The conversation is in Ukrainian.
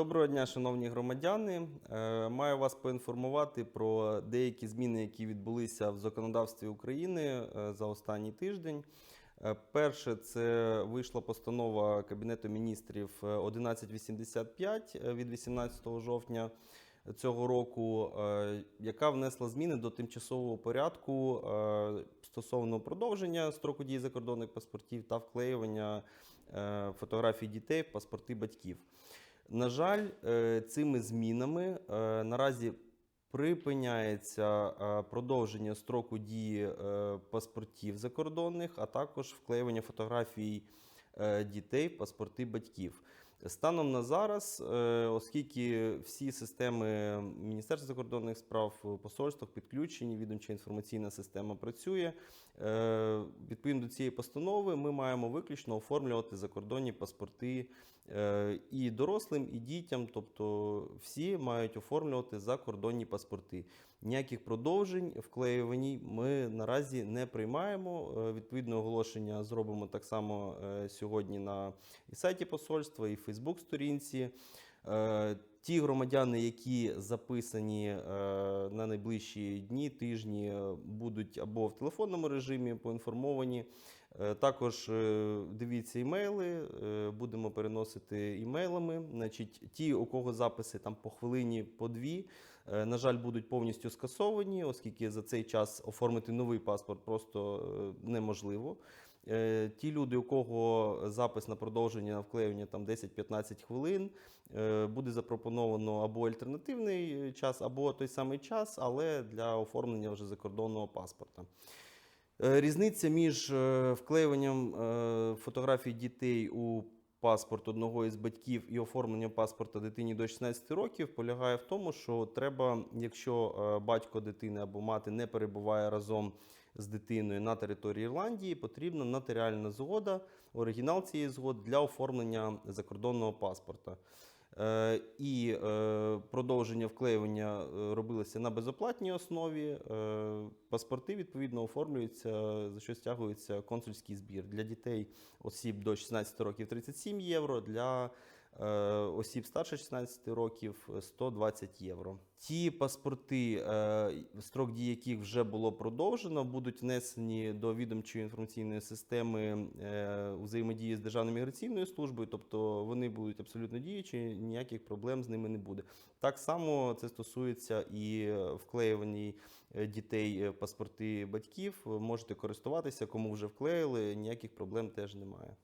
Доброго дня, шановні громадяни. Е, Маю вас поінформувати про деякі зміни, які відбулися в законодавстві України е, за останній тиждень. Е, Перше, це вийшла постанова Кабінету міністрів е, 1185 е, від 18 жовтня цього року, яка внесла зміни до тимчасового порядку стосовно продовження строку дії закордонних паспортів та вклеювання фотографій дітей в паспорти батьків. На жаль, е, цими змінами е, наразі припиняється е, продовження строку дії паспортів закордонних, а також вклеювання фотографій дітей паспорти батьків. Станом на зараз, е, оскільки всі системи Міністерства закордонних справ в посольствах підключені, відомча інформаційна система працює. е, Відповідно до цієї постанови, ми маємо виключно оформлювати закордонні паспорти е, і дорослим, і дітям, тобто всі мають оформлювати закордонні паспорти. Ніяких продовжень вклеювані ми наразі не приймаємо. Е, Відповідне оголошення зробимо так само е, сьогодні на сайті посольства, і Фейсбук-сторінці. Е, Ті громадяни, які записані е, на найближчі дні, тижні, е, будуть або в телефонному режимі поінформовані. Також дивіться імейли, будемо переносити імейлами. Значить, ті, у кого записи там по хвилині, по дві, на жаль, будуть повністю скасовані, оскільки за цей час оформити новий паспорт просто неможливо. Е, Ті люди, у кого запис на продовження на вклеювання там 10-15 хвилин, е, буде запропоновано або альтернативний час, або той самий час, але для оформлення вже закордонного паспорта. Е, Різниця між е, вклеюванням е, фотографій дітей у паспорт одного із батьків і оформленням паспорта дитині до 16 років полягає в тому, що треба, якщо е, батько дитини або мати не перебуває разом з дитиною на території Ірландії, потрібна нотаріальна згода, оригінал цієї згоди для оформлення закордонного паспорта. Е, І е, продовження вклеювання е, робилося на безоплатній основі. Е, Паспорти відповідно оформлюються, за що стягується консульський збір для дітей осіб до 16 років 37 євро, для осіб старше 16 років 120 євро. Ті паспорти, е, строк дії яких вже було продовжено, будуть внесені до відомчої інформаційної системи е, взаємодії з Державною міграційною службою, тобто вони будуть абсолютно діючі, ніяких проблем з ними не буде. Так само це стосується і вклеювані е, дітей паспорти батьків. Можете користуватися, кому вже вклеїли, ніяких проблем теж немає.